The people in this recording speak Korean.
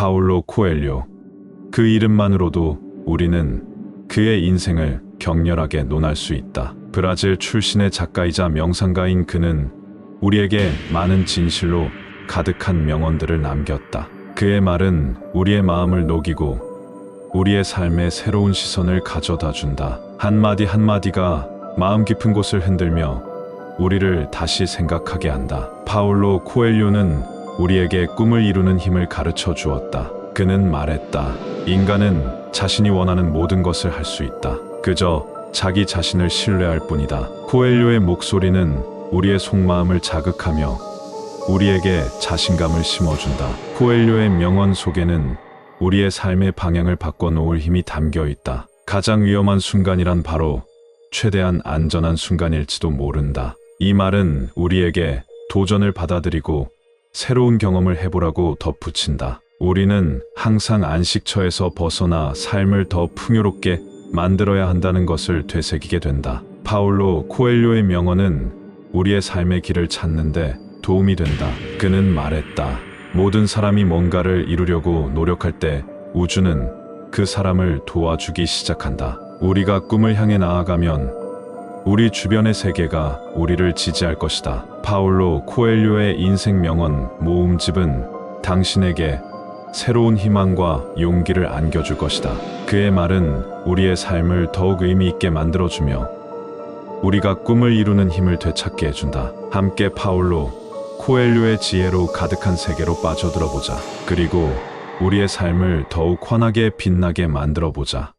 파울로 코엘료. 그 이름만으로도 우리는 그의 인생을 격렬하게 논할 수 있다. 브라질 출신의 작가이자 명상가인 그는 우리에게 많은 진실로 가득한 명언들을 남겼다. 그의 말은 우리의 마음을 녹이고 우리의 삶에 새로운 시선을 가져다 준다. 한마디 한마디가 마음 깊은 곳을 흔들며 우리를 다시 생각하게 한다. 파울로 코엘료는 우리에게 꿈을 이루는 힘을 가르쳐 주었다. 그는 말했다. 인간은 자신이 원하는 모든 것을 할 수 있다. 그저 자기 자신을 신뢰할 뿐이다. 코엘료의 목소리는 우리의 속마음을 자극하며 우리에게 자신감을 심어준다. 코엘료의 명언 속에는 우리의 삶의 방향을 바꿔놓을 힘이 담겨 있다. 가장 위험한 순간이란 바로 최대한 안전한 순간일지도 모른다. 이 말은 우리에게 도전을 받아들이고 새로운 경험을 해보라고 덧붙인다. 우리는 항상 안식처에서 벗어나 삶을 더 풍요롭게 만들어야 한다는 것을 되새기게 된다. 파울로 코엘료의 명언은 우리의 삶의 길을 찾는데 도움이 된다. 그는 말했다. 모든 사람이 뭔가를 이루려고 노력할 때 우주는 그 사람을 도와주기 시작한다. 우리가 꿈을 향해 나아가면 우리 주변의 세계가 우리를 지지할 것이다. 파울로 코엘료의 인생 명언 모음집은 당신에게 새로운 희망과 용기를 안겨줄 것이다. 그의 말은 우리의 삶을 더욱 의미 있게 만들어주며 우리가 꿈을 이루는 힘을 되찾게 해준다. 함께 파울로 코엘료의 지혜로 가득한 세계로 빠져들어 보자. 그리고 우리의 삶을 더욱 환하게 빛나게 만들어 보자.